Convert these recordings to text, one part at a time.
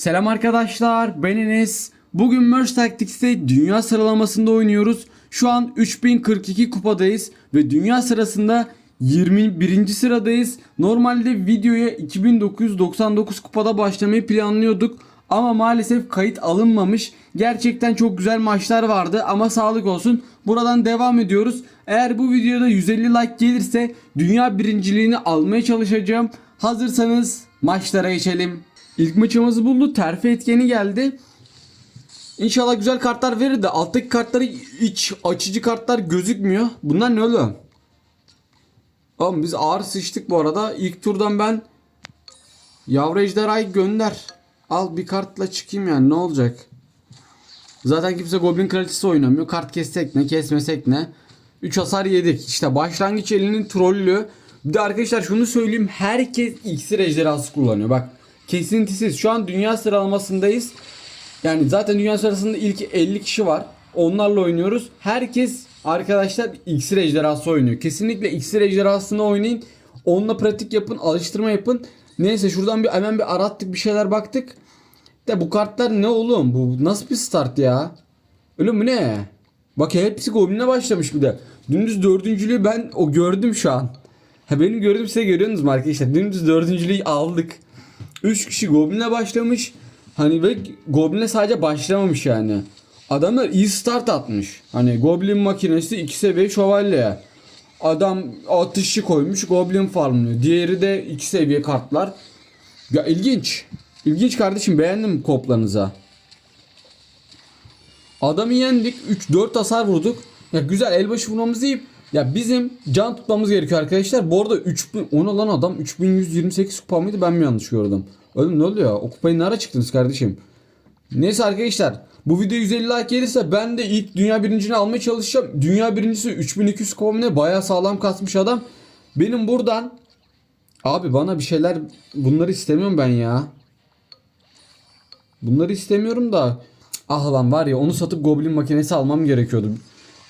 Selam arkadaşlar ben Enes. Bugün Merge Tactics'te dünya sıralamasında oynuyoruz. Şu an 3042 kupadayız ve dünya sırasında 21. sıradayız. Normalde videoya 2999 kupada başlamayı planlıyorduk. Ama maalesef kayıt alınmamış. Gerçekten çok güzel maçlar vardı ama sağlık olsun. Buradan devam ediyoruz. Eğer bu videoda 150 like gelirse dünya birinciliğini almaya çalışacağım. Hazırsanız maçlara geçelim. İlk maçımızı buldu. Terfi etkeni geldi. İnşallah güzel kartlar verir de alttaki kartları iç açıcı kartlar gözükmüyor. Bunlar ne oğlum? Oğlum biz ağır sıçtık bu arada. İlk turdan ben Yavru ejderhayı gönder. Al bir kartla çıkayım yani ne olacak? Zaten kimse Goblin Kraliçesi oynamıyor. Kart kessek ne kesmesek ne. 3 hasar yedik. İşte başlangıç elinin trollü. Bir de arkadaşlar şunu söyleyeyim. Herkes iksir ejderhası kullanıyor. Bak kesintisiz. Şu an dünya sıralamasındayız. Yani zaten dünya sırasında ilk 50 kişi var. Onlarla oynuyoruz. Herkes arkadaşlar iksir ejderhası oynuyor. Kesinlikle iksir ejderhasını oynayın. Onunla pratik yapın, alıştırma yapın. Neyse şuradan bir hemen bir arattık bir şeyler baktık. De bu kartlar ne oğlum? Bu nasıl bir start ya? Öyle mi ne? Bak hepsi Goblin'e başlamış bir de. Dümdüz dördüncülüğü ben o gördüm şu an. Ha benim gördüğüm size görüyorsunuz mu arkadaşlar? Dümdüz dördüncülüğü aldık. 3 kişi Goblin'e başlamış. Hani ve Goblin'e sadece başlamamış yani. Adamlar iyi start atmış. Hani Goblin makinesi 2 seviye şövalye. Adam atışçı koymuş Goblin farmlıyor. Diğeri de 2 seviye kartlar. Ya ilginç. İlginç kardeşim beğendim koplarınıza. Adamı yendik. 3-4 hasar vurduk. Ya güzel elbaşı vurmamız iyi. Ya bizim can tutmamız gerekiyor arkadaşlar. Bu arada 3000 ona lan adam 3128 kupa mıydı ben mi yanlış gördüm? Oğlum ne oluyor? O kupayı nereye çıktınız kardeşim? Neyse arkadaşlar bu video 150 like gelirse ben de ilk dünya birincini almaya çalışacağım. Dünya birincisi 3200 kupa mı ne bayağı sağlam kasmış adam. Benim buradan abi bana bir şeyler bunları istemiyorum ben ya. Bunları istemiyorum da ah lan var ya onu satıp goblin makinesi almam gerekiyordu.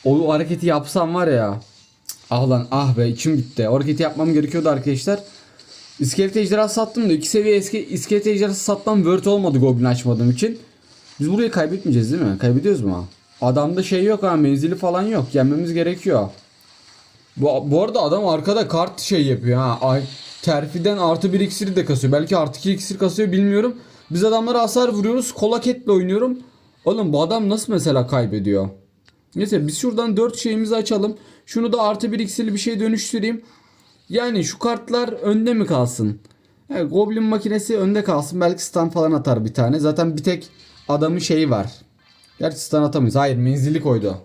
O hareketi yapsam var ya. Ah lan ah be içim gitti. O yapmam gerekiyordu arkadaşlar. İskelet ejderhası sattım da iki seviye eski iskelet ejderhası satmam word olmadı goblin açmadığım için. Biz burayı kaybetmeyeceğiz değil mi? Kaybediyoruz mu? Adamda şey yok ha menzili falan yok. Yenmemiz gerekiyor. Bu, bu arada adam arkada kart şey yapıyor ha. Ay, terfiden artı bir iksiri de kasıyor. Belki artı iki iksir kasıyor bilmiyorum. Biz adamlara hasar vuruyoruz. Kolaketle oynuyorum. Oğlum bu adam nasıl mesela kaybediyor? Neyse biz şuradan 4 şeyimizi açalım. Şunu da artı bir iksirli bir şey dönüştüreyim. Yani şu kartlar önde mi kalsın? Evet, Goblin makinesi önde kalsın. Belki stun falan atar bir tane. Zaten bir tek adamın şeyi var. Gerçi stun atamayız. Hayır menzili koydu.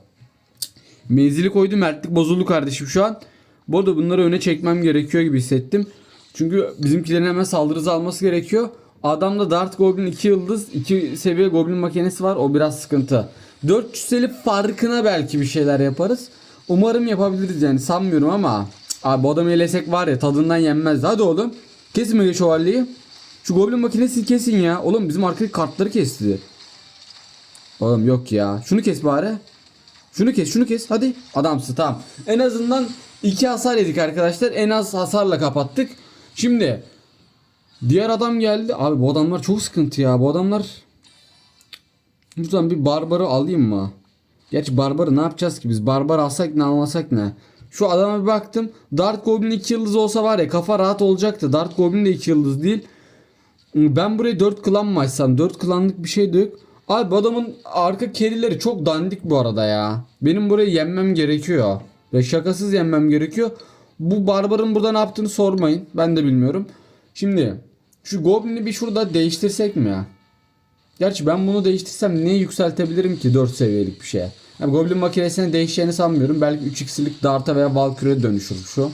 Menzili koydu. Mertlik bozuldu kardeşim şu an. Bu arada bunları öne çekmem gerekiyor gibi hissettim. Çünkü bizimkilerin hemen saldırı hızı alması gerekiyor. Adamda Dart Goblin 2 yıldız 2 seviye Goblin makinesi var. O biraz sıkıntı. 450 farkına belki bir şeyler yaparız. Umarım yapabiliriz yani sanmıyorum ama Abi bu adamı elesek var ya tadından yenmez. Hadi oğlum. Kesin Mega Şövalyeyi. Şu Goblin makinesi kesin ya. Oğlum bizim arkadaki kartları kesti. Oğlum yok ya. Şunu kes bari. Şunu kes şunu kes hadi. Adamsın tamam. En azından iki hasar yedik arkadaşlar. En az hasarla kapattık. Şimdi diğer adam geldi. Abi bu adamlar çok sıkıntı ya. Bu adamlar Buradan bir barbarı alayım mı? Gerçi barbarı ne yapacağız ki biz? Barbar alsak ne almasak ne? Şu adama bir baktım. Dart Goblin 2 yıldız olsa var ya kafa rahat olacaktı. Dart Goblin de 2 yıldız değil. Ben buraya 4 klan mı açsam? 4 klanlık bir şey de yok. Abi bu adamın arka kerileri çok dandik bu arada ya. Benim burayı yenmem gerekiyor. Ve şakasız yenmem gerekiyor. Bu barbarın burada ne yaptığını sormayın. Ben de bilmiyorum. Şimdi şu Goblin'i bir şurada değiştirsek mi ya? Gerçi ben bunu değiştirsem ne yükseltebilirim ki 4 seviyelik bir şeye. Yani Goblin makinesine değişeceğini sanmıyorum. Belki 3x'lik Dart'a veya Valkyrie'ye dönüşür şu.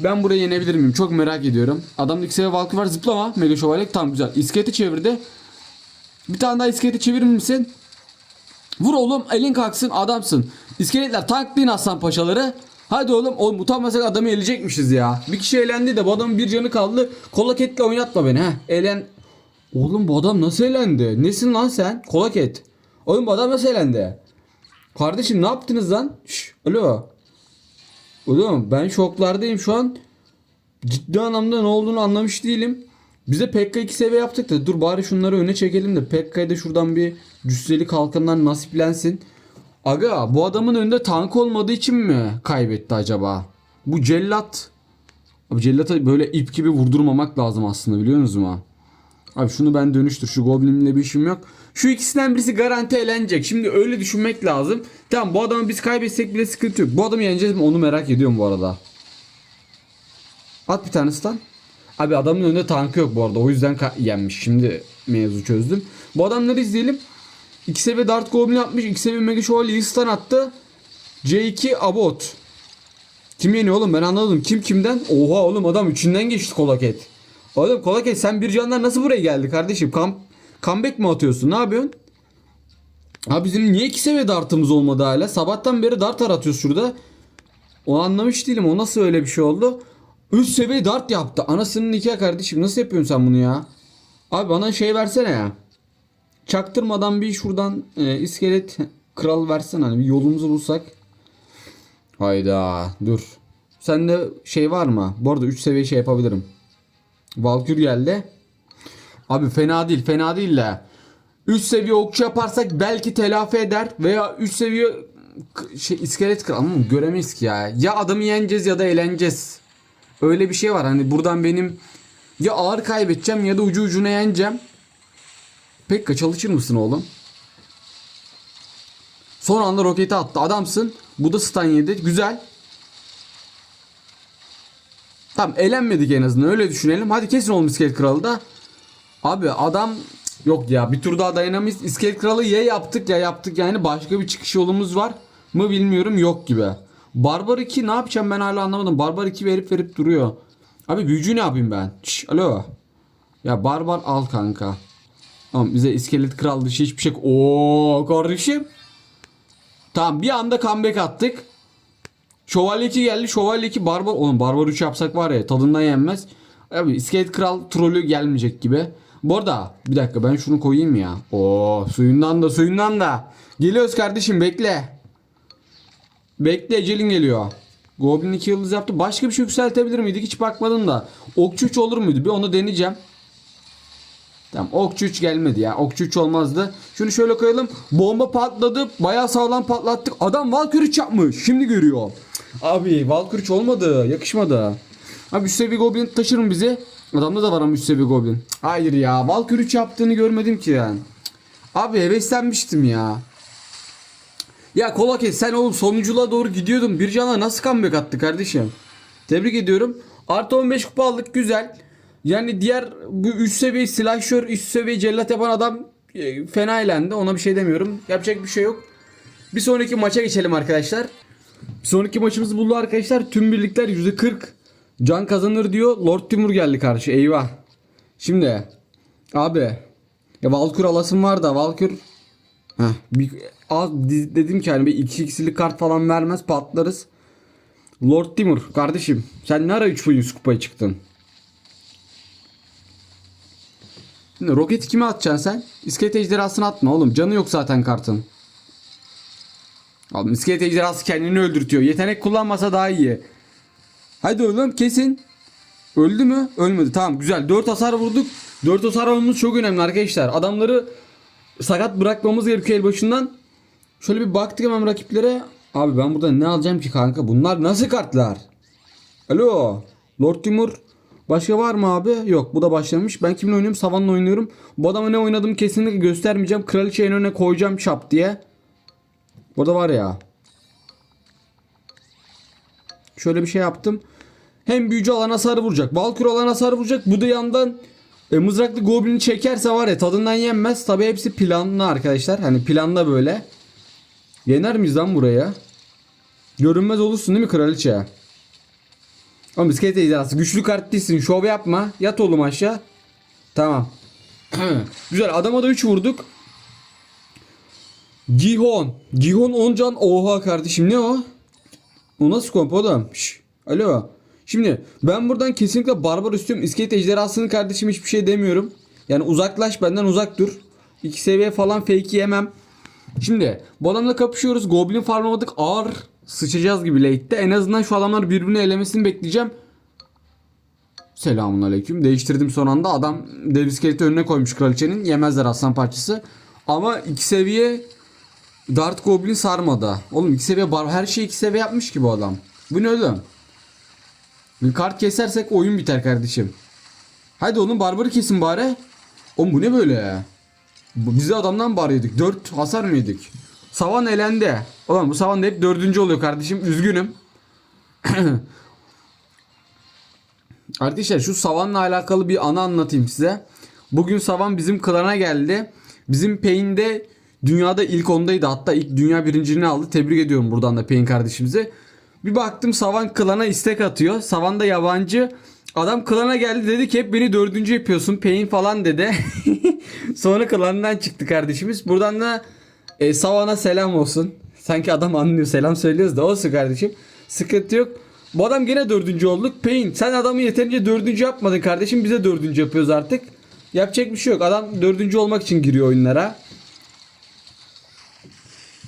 Ben burayı yenebilir miyim? Çok merak ediyorum. Adamda 2 seviye Valkyrie var. Zıplama. Mega Şövalye. Tamam güzel. İskeleti çevirdi. Bir tane daha iskeleti çevirir misin? Vur oğlum. Elin kalksın. Adamsın. İskeletler tanklayın aslan paşaları. Hadi oğlum. Oğlum utanmasak adamı eleyecekmişiz ya. Bir kişi elendi de bu adamın bir canı kaldı. Kolaketle oynatma beni. Heh. Elen... Oğlum bu adam nasıl elendi? Nesin lan sen? Kolaket. Oğlum bu adam nasıl elendi? Kardeşim ne yaptınız lan? Şş, alo. Oğlum ben şoklardayım şu an. Ciddi anlamda ne olduğunu anlamış değilim. Bize Pekka 2 seviye yaptık da dur bari şunları öne çekelim de Pekka'ya da şuradan bir cüsseli kalkanlar nasiplensin. Aga bu adamın önünde tank olmadığı için mi kaybetti acaba? Bu cellat. Abi cellata böyle ip gibi vurdurmamak lazım aslında biliyor musunuz mu? Abi şunu ben dönüştür. Şu goblinle bir işim yok. Şu ikisinden birisi garanti elenecek. Şimdi öyle düşünmek lazım. Tamam bu adamı biz kaybetsek bile sıkıntı yok. Bu adamı yeneceğiz mi onu merak ediyorum bu arada. At bir tane stun. Abi adamın önünde tankı yok bu arada. O yüzden yenmiş. Şimdi mevzu çözdüm. Bu adamları izleyelim. 2 seviye Dart Goblin yapmış. 2 seviye Mega Şövalye'yi stun attı. C2 Abot. Kim yeniyor oğlum ben anladım. Kim kimden? Oha oğlum adam üçünden geçti Kolaket. Oğlum Kolaket sen bir canlar nasıl buraya geldi kardeşim? Kam comeback mi atıyorsun? Ne yapıyorsun? Abi bizim niye iki seviye dartımız olmadı hala? Sabahtan beri dart aratıyoruz şurada. O anlamış değilim. O nasıl öyle bir şey oldu? Üst seviye dart yaptı. Anasının nikahı kardeşim. Nasıl yapıyorsun sen bunu ya? Abi bana şey versene ya. Çaktırmadan bir şuradan e, iskelet kral versen hani bir yolumuzu bulsak. Hayda dur. Sende şey var mı? Bu arada 3 seviye şey yapabilirim. Valkür geldi. Abi fena değil fena değil de. 3 seviye okçu yaparsak belki telafi eder veya 3 seviye şey iskelet kral ama göremeyiz ki ya. Ya adamı yeneceğiz ya da eğleneceğiz. Öyle bir şey var hani buradan benim ya ağır kaybedeceğim ya da ucu ucuna yeneceğim. Pekka çalışır mısın oğlum? Son anda roketi attı. Adamsın. Bu da stun yedi. Güzel. Tamam elenmedik en azından öyle düşünelim. Hadi kesin oğlum iskelet kralı da. Abi adam yok ya bir tur daha dayanamayız. İskelet kralı ya yaptık ya yaptık yani başka bir çıkış yolumuz var mı bilmiyorum yok gibi. Barbar 2 ne yapacağım ben hala anlamadım. Barbar 2 verip verip duruyor. Abi büyücü ne yapayım ben? Şş, alo. Ya barbar al kanka. Tamam bize iskelet kral dışı hiçbir şey. Oo kardeşim. Tamam bir anda comeback attık. Şövalye 2 geldi. Şövalye 2 barbar. Oğlum barbar 3 yapsak var ya tadından yenmez. Abi iskelet kral trolü gelmeyecek gibi. Bu arada bir dakika ben şunu koyayım ya. Oo suyundan da suyundan da. Geliyoruz kardeşim bekle. Bekle Ecelin geliyor. Goblin 2 yıldız yaptı. Başka bir şey yükseltebilir miydik? Hiç bakmadım da. Okçu 3 olur muydu? Bir onu deneyeceğim. Tamam okçu 3 gelmedi ya. Okçu 3 olmazdı. Şunu şöyle koyalım. Bomba patladı. Bayağı sağlam patlattık. Adam Valkyrie 3 yapmış. Şimdi görüyor. Abi Valkyrie 3 olmadı. Yakışmadı. Abi üst seviye Goblin taşır mı bizi? Adamda da var ama üst seviye Goblin. Hayır ya. Valkyrie 3 yaptığını görmedim ki yani. Abi heveslenmiştim ya. Ya Kolake sen oğlum sonunculuğa doğru gidiyordun. Bir cana nasıl comeback attı kardeşim? Tebrik ediyorum. Artı 15 kupa aldık güzel. Yani diğer bu üst seviye slasher, üst seviye cellat yapan adam e, fena eğlendi. Ona bir şey demiyorum. Yapacak bir şey yok. Bir sonraki maça geçelim arkadaşlar. Bir sonraki maçımızı buldu arkadaşlar. Tüm birlikler %40 can kazanır diyor. Lord Timur geldi karşı. Eyvah. Şimdi abi ya Valkür alasım var da Valkür Heh, bir, az, di- dedim ki hani bir iki iksilik kart falan vermez patlarız. Lord Timur kardeşim sen ne ara 3 yüz kupaya çıktın? Şimdi roketi kime atacaksın sen? İskelet ejderhasını atma oğlum canı yok zaten kartın. Oğlum iskelet ejderhası kendini öldürtüyor. Yetenek kullanmasa daha iyi. Hadi oğlum kesin. Öldü mü? Ölmedi. Tamam güzel. 4 hasar vurduk. 4 hasar almamız çok önemli arkadaşlar. Adamları sakat bırakmamız gerekiyor el başından. Şöyle bir baktık hemen rakiplere. Abi ben burada ne alacağım ki kanka? Bunlar nasıl kartlar? Alo. Lord Timur. Başka var mı abi? Yok bu da başlamış. Ben kiminle oynuyorum? Savan'la oynuyorum. Bu adama ne oynadım kesinlikle göstermeyeceğim. Kraliçeyi en önüne koyacağım çap diye. Burada var ya. Şöyle bir şey yaptım. Hem büyücü alan hasarı vuracak. Valkür alan hasarı vuracak. Bu da yandan e, mızraklı goblini çekerse var ya tadından yenmez. Tabi hepsi planlı arkadaşlar. Hani planla böyle. Yener miyiz lan buraya? Görünmez olursun değil mi kraliçe? Oğlum iskelet ejderhası. Güçlü kart değilsin. Şov yapma. Yat oğlum aşağı. Tamam. Güzel. Adama da 3 vurduk. Gihon. Gihon 10 can. Oha kardeşim ne o? O nasıl komp oğlum? Şş. Alo. Şimdi ben buradan kesinlikle barbar istiyorum. İskelet ejderhasının kardeşim hiçbir şey demiyorum. Yani uzaklaş benden uzak dur. İki seviye falan fake yemem. Şimdi bu adamla kapışıyoruz. Goblin farmlamadık. Ağır sıçacağız gibi late'de. En azından şu adamlar birbirini elemesini bekleyeceğim. Selamun aleyküm. Değiştirdim son anda. Adam dev iskeleti önüne koymuş kraliçenin. Yemezler aslan parçası. Ama iki seviye Dart Goblin sarmadı. Oğlum iki seviye bar her şeyi iki seviye yapmış ki bu adam. Bu ne oğlum? Bir kart kesersek oyun biter kardeşim. Hadi oğlum barbarı kesin bari. Oğlum bu ne böyle ya? Biz de adamdan bar yedik. 4 hasar mı yedik? Savan elendi. Ulan bu savan da hep dördüncü oluyor kardeşim. Üzgünüm. Arkadaşlar şu savanla alakalı bir anı anlatayım size. Bugün savan bizim klana geldi. Bizim Pain'de dünyada ilk ondaydı. Hatta ilk dünya birinciliğini aldı. Tebrik ediyorum buradan da Pain kardeşimize. Bir baktım savan klana istek atıyor. Savan da yabancı. Adam klana geldi dedi ki hep beni dördüncü yapıyorsun Pain falan dedi. Sonra klandan çıktı kardeşimiz. Buradan da e, Savan'a selam olsun. Sanki adam anlıyor selam söylüyoruz da olsun kardeşim. Sıkıntı yok. Bu adam gene dördüncü olduk. Pain sen adamı yeterince dördüncü yapmadın kardeşim. Bize dördüncü yapıyoruz artık. Yapacak bir şey yok. Adam dördüncü olmak için giriyor oyunlara.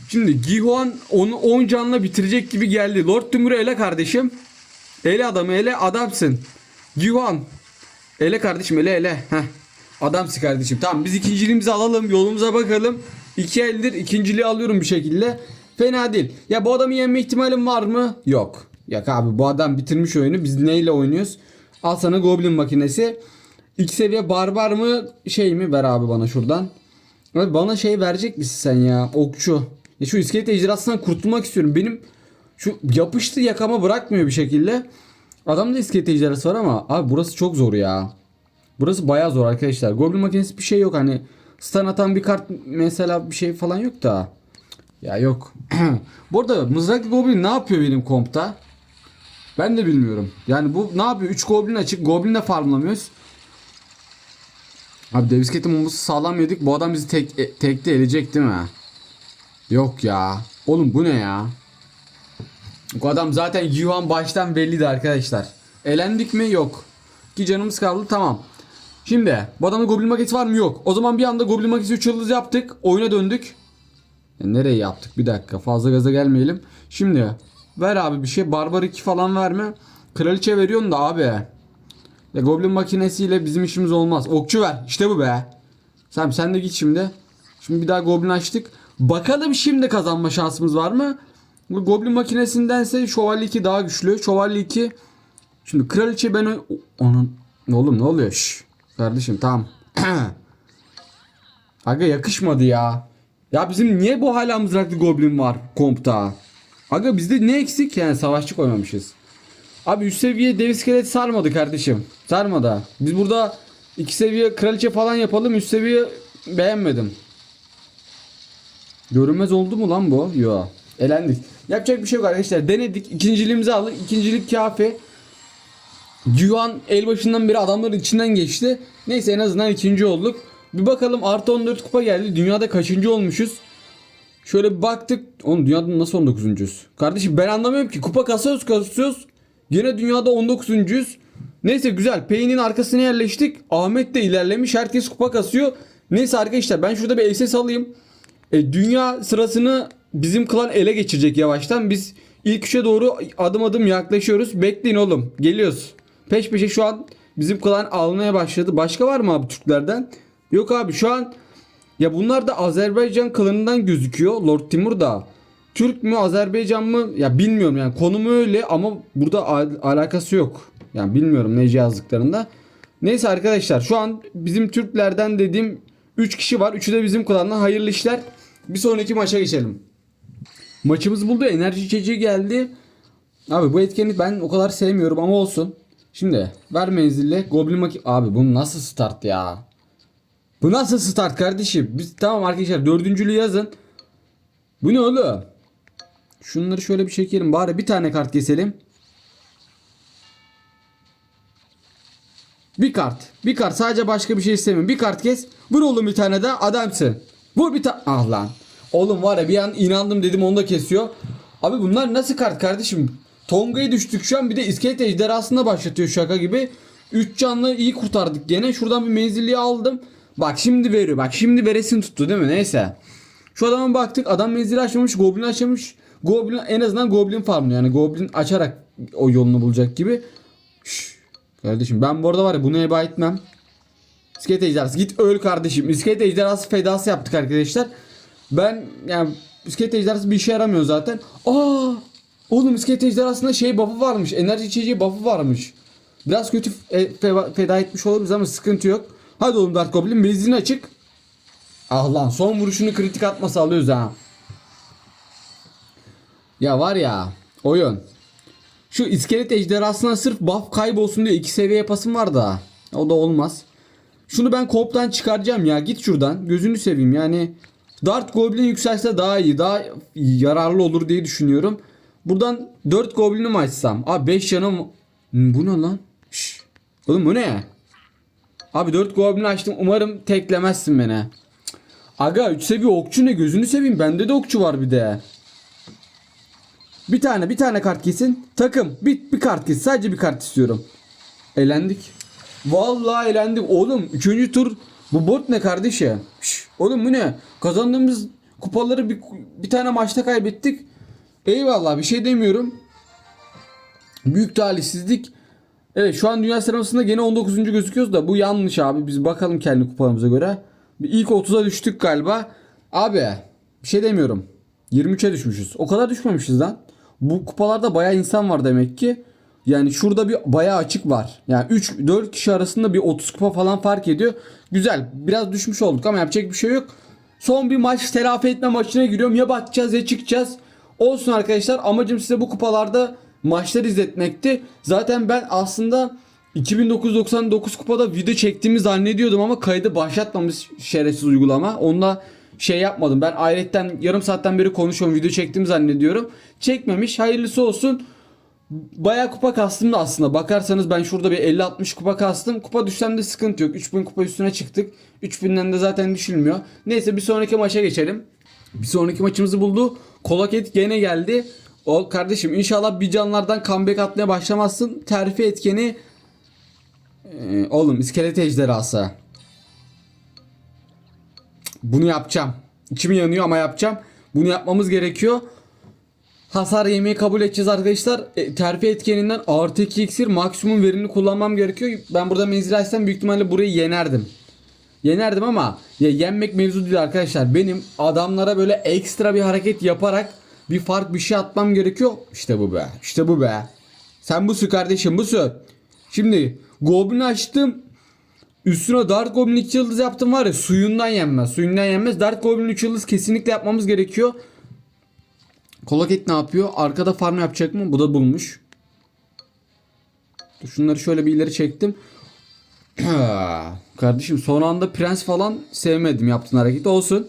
Şimdi Gihuan onu 10 canla bitirecek gibi geldi. Lord Timur'u ele kardeşim. Ele adamı ele adamsın. Gihuan. Ele kardeşim ele ele. Heh. Adamsın kardeşim. Tamam biz ikinciliğimizi alalım. Yolumuza bakalım. İki eldir. ikinciliği alıyorum bir şekilde. Fena değil. Ya bu adamı yenme ihtimalim var mı? Yok. Yok abi bu adam bitirmiş oyunu. Biz neyle oynuyoruz? Al sana Goblin makinesi. İki seviye barbar mı şey mi? Ver abi bana şuradan. Abi bana şey verecek misin sen ya? Okçu. Ya şu iskelet ejderhasından kurtulmak istiyorum. Benim şu yapıştı yakama bırakmıyor bir şekilde. Adamda iskelet ejderhası var ama abi burası çok zor ya. Burası bayağı zor arkadaşlar. Goblin makinesi bir şey yok hani. Stun atan bir kart mesela bir şey falan yok da. Ya yok. bu arada mızraklı goblin ne yapıyor benim kompta? Ben de bilmiyorum. Yani bu ne yapıyor? 3 goblin açık. Goblin de farmlamıyoruz. Abi dev iskeleti mumumuzu sağlam yedik. Bu adam bizi tek, e, tekte elecek değil mi? Yok ya. Oğlum bu ne ya? Bu adam zaten Yuan baştan belliydi arkadaşlar. Elendik mi? Yok. Ki canımız kaldı tamam. Şimdi bu adamda goblin maketi var mı? Yok. O zaman bir anda goblin maketi 3 yıldız yaptık. Oyuna döndük. Ya nereye yaptık? Bir dakika fazla gaza gelmeyelim. Şimdi ver abi bir şey. Barbar 2 falan verme. Kraliçe veriyorsun da abi. Ya goblin makinesiyle bizim işimiz olmaz. Okçu ver. İşte bu be. Sen sen de git şimdi. Şimdi bir daha goblin açtık. Bakalım şimdi kazanma şansımız var mı? Goblin makinesindense şövalye 2 daha güçlü. Şövalye 2. Şimdi kraliçe ben onun oğlum ne oluyor? Şş. Kardeşim tamam. Aga yakışmadı ya. Ya bizim niye bu hala mızraklı goblin var kompta? Aga bizde ne eksik yani savaşçı koymamışız. Abi üst seviye dev iskelet sarmadı kardeşim. Sarmadı. Biz burada iki seviye kraliçe falan yapalım. Üst seviye beğenmedim. Görünmez oldu mu lan bu? Yo. Elendik. Yapacak bir şey yok arkadaşlar. Denedik. İkinciliğimizi aldık. İkincilik kafi. Yuan el başından beri adamların içinden geçti. Neyse en azından ikinci olduk. Bir bakalım artı 14 kupa geldi. Dünyada kaçıncı olmuşuz? Şöyle bir baktık. Oğlum dünyada nasıl 19.'üz? Kardeşim ben anlamıyorum ki. Kupa kasıyoruz kasıyoruz. Yine dünyada 19.'üz. Neyse güzel. Payne'in arkasına yerleştik. Ahmet de ilerlemiş. Herkes kupa kasıyor. Neyse arkadaşlar ben şurada bir SS alayım. E, dünya sırasını bizim klan ele geçirecek yavaştan. Biz ilk üçe doğru adım adım yaklaşıyoruz. Bekleyin oğlum. Geliyoruz. Peş peşe şu an bizim klan almaya başladı. Başka var mı abi Türklerden? Yok abi şu an ya bunlar da Azerbaycan klanından gözüküyor. Lord Timur da. Türk mü Azerbaycan mı ya bilmiyorum yani konumu öyle ama burada al- alakası yok. Yani bilmiyorum nece yazdıklarında. Neyse arkadaşlar şu an bizim Türklerden dediğim 3 kişi var. Üçü de bizim klandan hayırlı işler. Bir sonraki maça geçelim. Maçımız buldu. Enerji içeceği geldi. Abi bu etkinlik ben o kadar sevmiyorum ama olsun. Şimdi ver menzilli. Goblin maki... Abi bu nasıl start ya? Bu nasıl start kardeşim? Biz tamam arkadaşlar dördüncülüğü yazın. Bu ne oğlum? Şunları şöyle bir çekelim. Bari bir tane kart keselim. Bir kart. Bir kart. Sadece başka bir şey istemiyorum. Bir kart kes. Vur oğlum bir tane daha. Adamsın. Vur bir tane. Ah lan. Oğlum var ya bir an inandım dedim onu da kesiyor. Abi bunlar nasıl kart kardeşim? Tonga'ya düştük şu an bir de iskelet ejderhasında başlatıyor şaka gibi. 3 canlı iyi kurtardık gene. Şuradan bir menzilliği aldım. Bak şimdi veriyor. Bak şimdi veresin tuttu değil mi? Neyse. Şu adama baktık. Adam menzili açmamış. Goblin açmamış. Goblin en azından goblin farmlıyor. Yani goblin açarak o yolunu bulacak gibi. Şş, Kardeşim ben bu arada var ya bunu heba etmem. İskelet ejderhası git öl kardeşim. İskelet ejderhası fedası yaptık arkadaşlar. Ben yani iskelet ejderhası bir işe yaramıyor zaten. Aa! Oğlum iskelet ejderhasında şey buff'ı varmış. Enerji içeceği buff'ı varmış. Biraz kötü e, fe- feda etmiş olabiliriz ama sıkıntı yok. Hadi oğlum Dark Goblin benzin açık. Ah lan son vuruşunu kritik atması alıyoruz ha. Ya var ya oyun. Şu iskelet ejderhasına sırf buff kaybolsun diye iki seviye yapasım var da. O da olmaz. Şunu ben koptan çıkaracağım ya. Git şuradan. Gözünü seveyim yani. Dart Goblin yükselse daha iyi. Daha yararlı olur diye düşünüyorum. Buradan 4 Goblin'i mi açsam? Abi 5 yanım. Bu ne lan? Şş. Oğlum bu ne? Abi 4 Goblin açtım. Umarım teklemezsin beni. Cık. Aga 3 seviye okçu ne? Gözünü seveyim. Bende de okçu var bir de. Bir tane bir tane kart kesin. Takım bir, bir kart kesin. Sadece bir kart istiyorum. Elendik. Vallahi elendik. Oğlum 3. tur bu bot ne kardeşim? Şş, oğlum bu ne? Kazandığımız kupaları bir, bir tane maçta kaybettik. Eyvallah bir şey demiyorum. Büyük talihsizlik. Evet şu an dünya sıralamasında gene 19. gözüküyoruz da bu yanlış abi. Biz bakalım kendi kupalarımıza göre. İlk 30'a düştük galiba. Abi bir şey demiyorum. 23'e düşmüşüz. O kadar düşmemişiz lan. Bu kupalarda bayağı insan var demek ki. Yani şurada bir bayağı açık var. Yani 3-4 kişi arasında bir 30 kupa falan fark ediyor. Güzel. Biraz düşmüş olduk ama yapacak bir şey yok. Son bir maç telafi etme maçına giriyorum. Ya batacağız ya çıkacağız. Olsun arkadaşlar. Amacım size bu kupalarda maçlar izletmekti. Zaten ben aslında 2999 kupada video çektiğimi zannediyordum ama kaydı başlatmamış şerefsiz uygulama. Onunla şey yapmadım. Ben ayrıca yarım saatten beri konuşuyorum. Video çektiğimi zannediyorum. Çekmemiş. Hayırlısı olsun. Bayağı kupa kastım da aslında. Bakarsanız ben şurada bir 50-60 kupa kastım. Kupa düşsem de sıkıntı yok. 3000 kupa üstüne çıktık. 3000'den de zaten düşülmüyor. Neyse bir sonraki maça geçelim. Bir sonraki maçımızı buldu. Kolaket gene geldi. O kardeşim inşallah bir canlardan comeback atmaya başlamazsın. Terfi etkeni ee, oğlum iskelet ejderhası. Bunu yapacağım. İçim yanıyor ama yapacağım. Bunu yapmamız gerekiyor. Hasar yemeği kabul edeceğiz arkadaşlar. E, terfi etkeninden artı 2 iksir maksimum verimini kullanmam gerekiyor. Ben burada menzil açsam büyük ihtimalle burayı yenerdim. Yenerdim ama ya yenmek mevzu değil arkadaşlar. Benim adamlara böyle ekstra bir hareket yaparak bir fark bir şey atmam gerekiyor. İşte bu be. İşte bu be. Sen busun kardeşim busun. Şimdi Goblin açtım. Üstüne Dark Goblin 2 yıldız yaptım var ya suyundan yenmez. Suyundan yenmez. Dark Goblin 3 yıldız kesinlikle yapmamız gerekiyor. Kolaket ne yapıyor? Arkada farm yapacak mı? Bu da bulmuş. Şunları şöyle bir ileri çektim. Kardeşim son anda prens falan sevmedim yaptığın hareket olsun.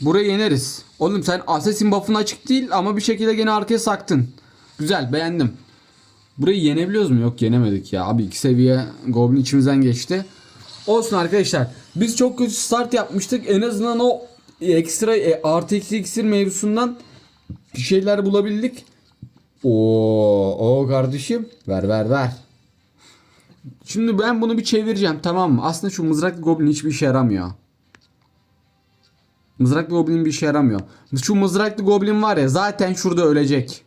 Burayı yeneriz. Oğlum sen assassin buff'ın açık değil ama bir şekilde gene arkaya saktın. Güzel beğendim. Burayı yenebiliyoruz mu? Yok yenemedik ya. Abi iki seviye Goblin içimizden geçti. Olsun arkadaşlar. Biz çok kötü start yapmıştık. En azından o ekstra e, artı eksi iksir mevzusundan bir şeyler bulabildik. Oo, o kardeşim. Ver ver ver. Şimdi ben bunu bir çevireceğim tamam mı? Aslında şu mızraklı goblin hiçbir işe yaramıyor. Mızraklı goblin bir işe yaramıyor. Şu mızraklı goblin var ya zaten şurada ölecek.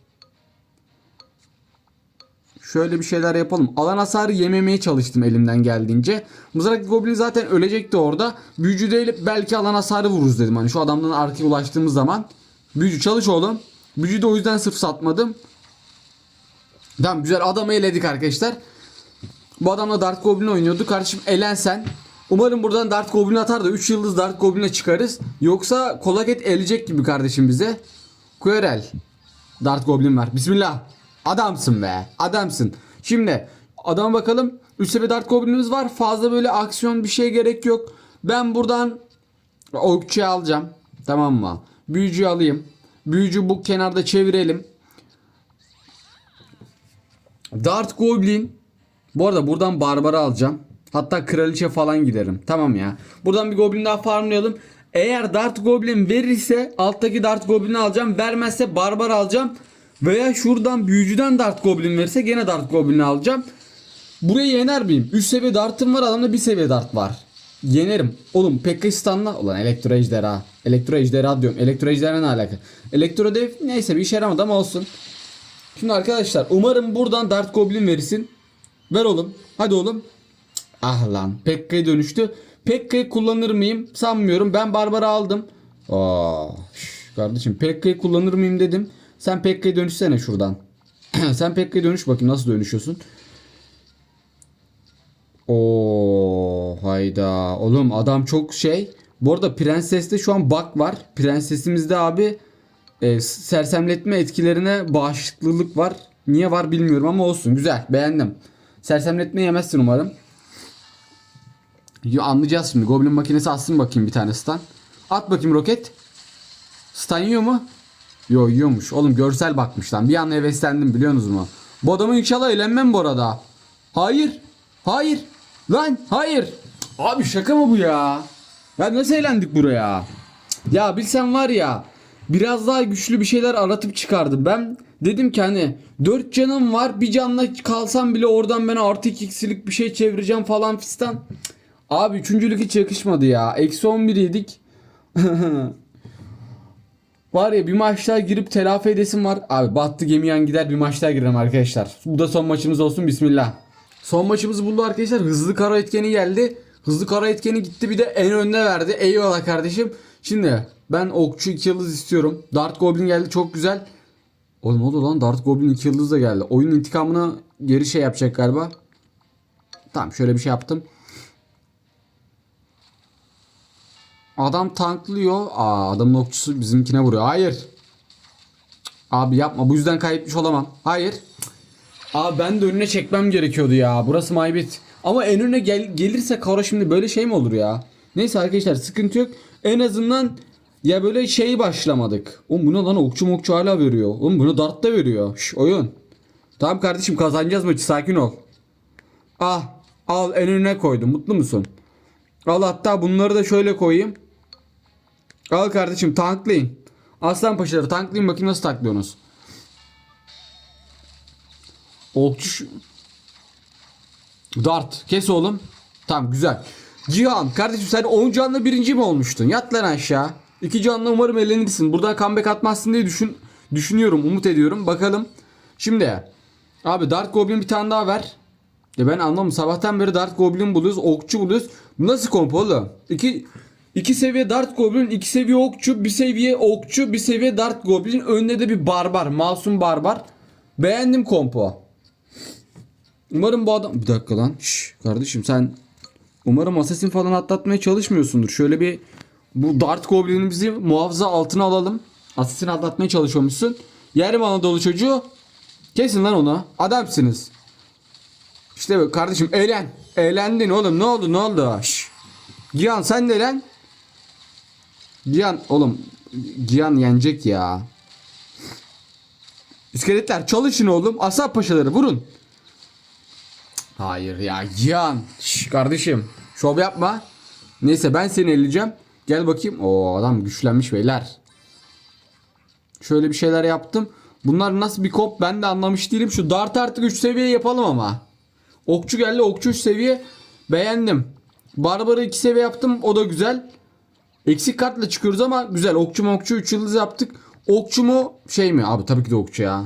Şöyle bir şeyler yapalım. Alan hasarı yememeye çalıştım elimden geldiğince. Mızraklı goblin zaten ölecekti orada. Büyücü değil belki alan hasarı vururuz dedim. Hani şu adamdan arkaya ulaştığımız zaman. Büyücü çalış oğlum. Büyücü de o yüzden sırf satmadım. Tamam güzel adamı eledik arkadaşlar. Bu adamla Dart Goblin oynuyordu. Kardeşim elensen. Umarım buradan Dart Goblin atar da 3 yıldız Dart Goblin'e çıkarız. Yoksa Kolaget elecek gibi kardeşim bize. Querel. Dart Goblin var. Bismillah. Adamsın be. Adamsın. Şimdi adama bakalım. 3 seviye Dart Goblin'imiz var. Fazla böyle aksiyon bir şey gerek yok. Ben buradan okçuyu alacağım. Tamam mı? Büyücüyü alayım. Büyücü bu kenarda çevirelim. Dart Goblin. Bu arada buradan Barbara alacağım. Hatta kraliçe falan giderim. Tamam ya. Buradan bir goblin daha farmlayalım. Eğer Dart Goblin verirse alttaki Dart Goblin'i alacağım. Vermezse Barbara alacağım. Veya şuradan büyücüden Dart Goblin verirse gene Dart Goblin'i alacağım. Burayı yener miyim? 3 seviye dartım var adamda 1 seviye dart var. Yenerim. Oğlum Pekkastan'la ulan elektro ejderha. Elektro ejderha diyorum. Elektro ejderha ne alaka? Elektro dev neyse bir işe yaramadı ama olsun. Şimdi arkadaşlar umarım buradan Dart Goblin verirsin. Ver oğlum. Hadi oğlum. Ah lan. Pekka'ya dönüştü. Pekka'yı kullanır mıyım? Sanmıyorum. Ben Barbar'ı aldım. Aa, şş, kardeşim Pekka'yı kullanır mıyım dedim. Sen Pekka'ya dönüşsene şuradan. Sen Pekka'ya dönüş bakayım nasıl dönüşüyorsun. Oo hayda. Oğlum adam çok şey. Bu arada Prenses'te şu an bug var. Prensesimizde abi e, sersemletme etkilerine bağışıklılık var. Niye var bilmiyorum ama olsun. Güzel. Beğendim. Sersemletme yemezsin umarım. Anlayacağız şimdi. Goblin makinesi atsın bakayım bir tane stun. At bakayım roket. Stun yiyor mu? Yo yiyormuş. Oğlum görsel bakmış lan. Bir an heveslendim biliyorsunuz mu? Bu adamın inşallah eğlenmem bu arada. Hayır. Hayır. Lan hayır. Abi şaka mı bu ya? Ya nasıl eğlendik buraya? Ya bilsem var ya biraz daha güçlü bir şeyler aratıp çıkardım. Ben dedim ki hani 4 canım var bir canla kalsam bile oradan ben artı 2 x'lik bir şey çevireceğim falan fistan. Abi üçüncülük hiç yakışmadı ya. Eksi 11 yedik. Var ya bir maç girip telafi edesim var. Abi battı gemi yan gider bir maç daha girelim arkadaşlar. Bu da son maçımız olsun bismillah. Son maçımız buldu arkadaşlar. Hızlı kara etkeni geldi. Hızlı kara etkeni gitti bir de en önde verdi. Eyvallah kardeşim. Şimdi ben okçu 2 yıldız istiyorum. Dart Goblin geldi çok güzel. Oğlum oldu lan Dart Goblin 2 yıldız da geldi. Oyun intikamını geri şey yapacak galiba. Tamam şöyle bir şey yaptım. Adam tanklıyor. Aa adamın okçusu bizimkine vuruyor. Hayır. Abi yapma. Bu yüzden kaybetmiş olamam. Hayır. Abi ben de önüne çekmem gerekiyordu ya. Burası maybet. Ama en önüne gel gelirse Karo şimdi böyle şey mi olur ya? Neyse arkadaşlar sıkıntı yok. En azından ya böyle şey başlamadık. Oğlum buna lan okçu mokçu hala veriyor. Oğlum bunu dart da veriyor. Şş, oyun. Tamam kardeşim kazanacağız maçı sakin ol. Ah al en önüne koydum. Mutlu musun? Al hatta bunları da şöyle koyayım. Al kardeşim tanklayın. Aslan paşaları tanklayın bakayım nasıl taklıyorsunuz. Okçu Dart kes oğlum. Tamam güzel. Cihan kardeşim sen 10 canlı birinci mi olmuştun? Yat lan aşağı. 2 canlı umarım elenirsin. Buradan comeback atmazsın diye düşün, düşünüyorum. Umut ediyorum. Bakalım. Şimdi. Abi Dark Goblin bir tane daha ver. Ya ben anlamam. Sabahtan beri Dark Goblin buluyoruz. Okçu buluyoruz. Bu Nasıl kompo oğlum? İki, iki seviye Dark Goblin, iki seviye okçu, bir seviye okçu, bir seviye Dark Goblin. Önünde de bir barbar. Masum barbar. Beğendim kompo. Umarım bu adam... Bir dakika lan. Şş, kardeşim sen... Umarım assassin falan atlatmaya çalışmıyorsundur. Şöyle bir... Bu Dart Goblin'imizi muhafaza altına alalım. Assassin atlatmaya çalışıyormuşsun. Yerim Anadolu çocuğu. Kesin lan onu. Adamsınız. İşte bak kardeşim eğlen. Eğlendin oğlum. Ne oldu ne oldu? Şş. Cihan sen de eğlen. Cihan oğlum. Cihan yenecek ya. İskeletler çalışın oğlum. Asap paşaları vurun. Hayır ya Cihan. Şş, kardeşim şov yapma. Neyse ben seni elleyeceğim. Gel bakayım. O adam güçlenmiş beyler. Şöyle bir şeyler yaptım. Bunlar nasıl bir kop ben de anlamış değilim. Şu dart artık 3 seviye yapalım ama. Okçu geldi. Okçu 3 seviye. Beğendim. Barbar'ı 2 seviye yaptım. O da güzel. Eksik kartla çıkıyoruz ama güzel. Okçu mu okçu 3 yıldız yaptık. Okçu mu şey mi? Abi tabii ki de okçu ya.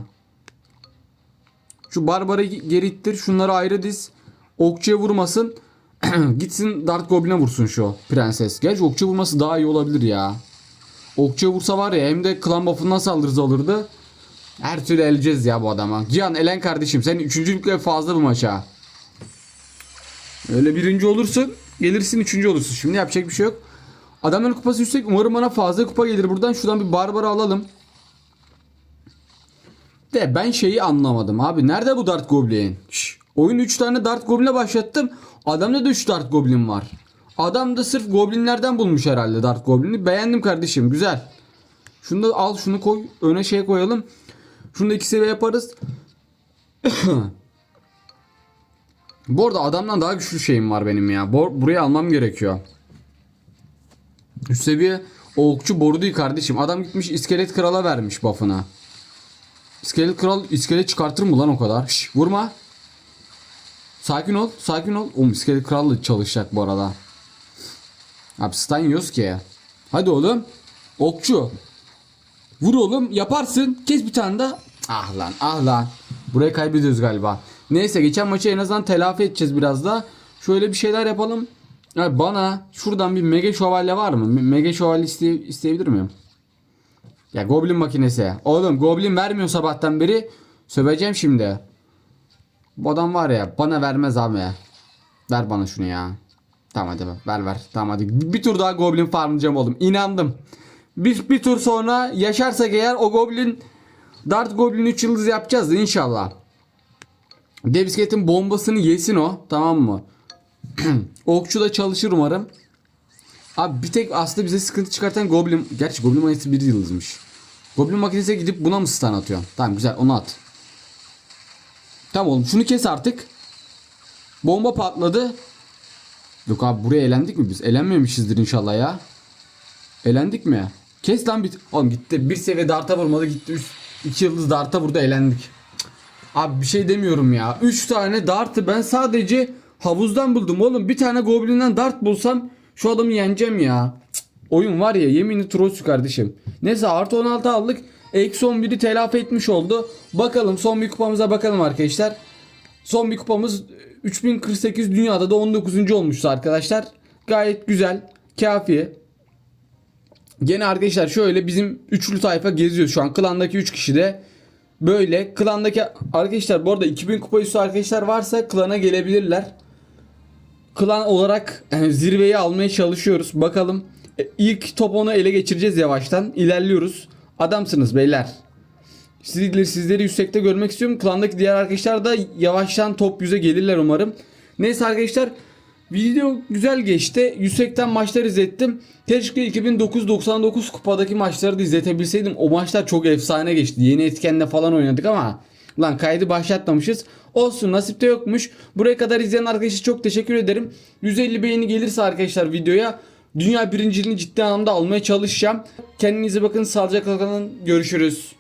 Şu Barbar'ı geri ittir. Şunları ayrı diz. Okçuya vurmasın. Gitsin Dart Goblin'e vursun şu prenses. Gerçi okçuya vurması daha iyi olabilir ya. Okçuya vursa var ya hem de klan buff'ından saldırısı alırdı. Her türlü eleceğiz ya bu adama. Cihan elen kardeşim senin üçüncülükle fazla bu maça. Öyle birinci olursun gelirsin üçüncü olursun. Şimdi yapacak bir şey yok. Adamların kupası yüksek. Umarım bana fazla kupa gelir buradan. Şuradan bir Barbar'ı alalım. De ben şeyi anlamadım abi. Nerede bu Dart Goblin? Şş, oyun 3 tane Dart Goblin'e başlattım. Adamda da 3 Dart Goblin var. Adam da sırf Goblinlerden bulmuş herhalde Dart Goblin'i. Beğendim kardeşim. Güzel. Şunu da al şunu koy. Öne şey koyalım. Şunu da 2 seviye yaparız. Bu arada adamdan daha güçlü şeyim var benim ya. Bor- buraya almam gerekiyor. Üst seviye okçu boru değil kardeşim. Adam gitmiş iskelet krala vermiş buff'ına. İskelet kral iskelet çıkartır mı lan o kadar? Şş, vurma. Sakin ol, sakin ol. Oğlum iskelet kralla çalışacak bu arada. Abi stun yiyoruz ki. Hadi oğlum. Okçu. Vur oğlum yaparsın. Kes bir tane daha. Ah lan ah lan. Burayı kaybediyoruz galiba. Neyse geçen maçı en azından telafi edeceğiz biraz da. Şöyle bir şeyler yapalım. Ya bana şuradan bir mega şövalye var mı? Me- Mega şövalye iste- isteyebilir miyim? Ya goblin makinesi. Oğlum goblin vermiyor sabahtan beri. Söveceğim şimdi. Bu adam var ya bana vermez abi. Ver bana şunu ya. Tamam hadi ver ver. Tamam hadi. Bir tur daha goblin farmlayacağım oğlum. İnandım. Bir, bir tur sonra yaşarsak eğer o goblin Dart Goblin 3 yıldız yapacağız inşallah. Devsket'in bombasını yesin o. Tamam mı? Okçu da çalışır umarım. Abi bir tek aslında bize sıkıntı çıkartan Goblin... Gerçi Goblin makinesi 1 yıldızmış. Goblin makinesine gidip buna mı stun atıyorsun? Tamam güzel onu at. Tamam oğlum şunu kes artık. Bomba patladı. Yok abi buraya elendik mi biz? Elenmemişizdir inşallah ya. Elendik mi? Kes lan bir... Oğlum gitti. Bir seviye darta vurmadı gitti. Üst, iki yıldız darta vurdu elendik. Cık. Abi bir şey demiyorum ya. Üç tane dartı ben sadece havuzdan buldum oğlum. Bir tane goblinden dart bulsam şu adamı yeneceğim ya. Cık. Oyun var ya yeminli trollsü kardeşim. Neyse artı 16 aldık. Eksi 11'i telafi etmiş oldu. Bakalım son bir kupamıza bakalım arkadaşlar. Son bir kupamız 3048 dünyada da 19. olmuştu arkadaşlar. Gayet güzel. Kafi. Gene arkadaşlar şöyle bizim üçlü tayfa geziyor şu an. Klandaki 3 kişi de böyle. Klandaki arkadaşlar bu arada 2000 kupa üstü arkadaşlar varsa klana gelebilirler. Klan olarak e, zirveyi almaya çalışıyoruz. Bakalım. E, ilk top 10'u ele geçireceğiz yavaştan. İlerliyoruz. Adamsınız beyler. Sizleri, sizleri yüksekte görmek istiyorum. Klandaki diğer arkadaşlar da yavaştan top 100'e gelirler umarım. Neyse arkadaşlar video güzel geçti. Yüksekten maçlar izlettim. Keşke 2009-99 kupadaki maçları da izletebilseydim. O maçlar çok efsane geçti. Yeni etkenle falan oynadık ama lan kaydı başlatmamışız. Olsun nasipte yokmuş. Buraya kadar izleyen arkadaşlar çok teşekkür ederim. 150 beğeni gelirse arkadaşlar videoya dünya birinciliğini ciddi anlamda almaya çalışacağım. Kendinize bakın. Sağlıcakla kalın. Görüşürüz.